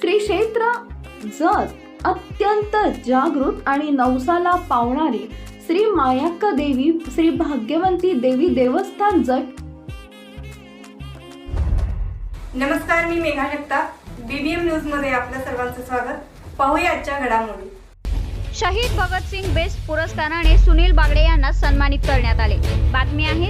श्री क्षेत्र जत अत्यंत जागृत आणि नवसाला पावणारी श्री मायाक्का देवी श्री भाग्यवंती देवी देवस्थान जट नमस्कार मी मेघा जगताप. बीबीएम न्यूजमध्ये आपल्या सर्वांचं स्वागत. पाहूया आजच्या घडामोडी. शहीद भगतसिंग बेस्ट पुरस्काराने सुनील बागडे यांना सन्मानित करण्यात आले. बातमी आहे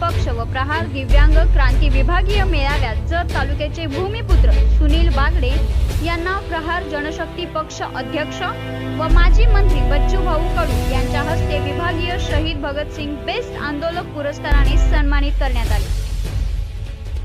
पक्ष व प्रहार दिव्यांग क्रांती विभागीय मेळाव्यात जत तालुक्याचे भूमिपुत्र सुनील बागडे यांना प्रहार जनशक्ती पक्ष अध्यक्ष व माजी मंत्री बच्चू भाऊ कडू यांच्या हस्ते विभागीय शहीद भगतसिंग बेस्ट आंदोलक पुरस्काराने सन्मानित करण्यात आले.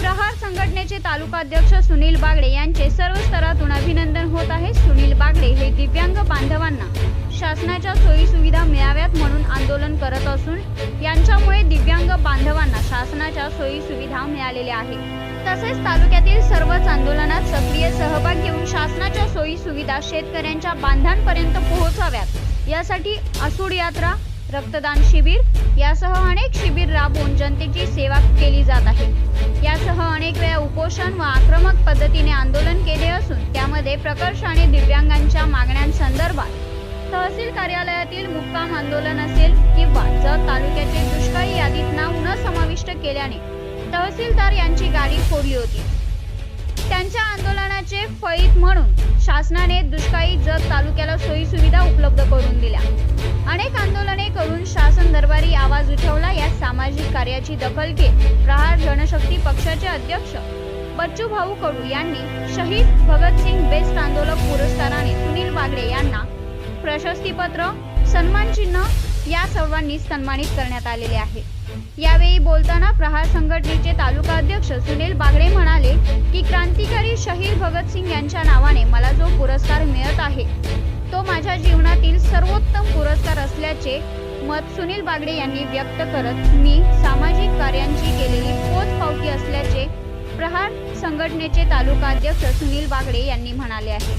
प्रहार संघटनेचे तालुकाध्यक्ष सुनील बागडे यांचे सर्व स्तरातून अभिनंदन होत आहे. सुनील बागडे हे दिव्यांग बांधवांना शासनाच्या सोयी सुविधा मिळाव्यात म्हणून आंदोलन करत असून यांच्यामुळे दिव्यांग बांधवांना शासनाच्या सोयी सुविधा मिळालेल्या आहेत. तसेच तालुक्यातील सर्वच आंदोलनात सक्रिय सहभाग घेऊन शासनाच्या सोयी सुविधा शेतकऱ्यांच्या बांधांपर्यंत पोहोचाव्यात. यासाठी आसूड यात्रा रक्तदान शिबिर यासह अनेक शिबिर राबवून जनतेची सेवा केली जात आहे. यासह अनेक वेळा उपोषण व आक्रमक पद्धतीने आंदोलन केले असून त्यामध्ये प्रकर्षाने दिव्यांगांच्या मागण्यांसंदर्भात तहसील कार्यालयातील मुक्काम आंदोलन असेल किंवा जत तालुक्याचे दुष्काळी यादीत नाव न समाविष्ट केल्याने तहसीलदार यांची गाडी फोडली होती. त्यांच्या आंदोलनाचे फळीत म्हणून शासनाने दुष्काळी जत तालुक्याला सोयी सुविधा उपलब्ध करून दिल्या. अनेक आंदोलने करून शासन दरबारी आवाज उठवला या सामाजिक कार्याची दखल घेत प्रहार जनशक्ती पक्षाचे अध्यक्ष बच्चू भाऊ कडू यांनी शहीद भगतसिंग बेस्ट आंदोलक पुरस्काराने सुनील प्रशस्तीपत्र सन्मान चिन्ह या सर्वांनी सन्मानित करण्यात आलेले आहे. यावेळी बोलताना प्रहार संघटनेचे तालुका अध्यक्ष सुनील बागडे म्हणाले की क्रांतिकारी शहीद भगतसिंग यांच्या नावाने मला जो पुरस्कार मिळत आहे तो माझ्या जीवनातील सर्वोत्तम पुरस्कार असल्याचे मत सुनील बागडे यांनी व्यक्त करत मी सामाजिक कार्यांची केलेली पोचपावती असल्याचे प्रहार संघटनेचे तालुका अध्यक्ष सुनील बागडे यांनी म्हणाले आहे.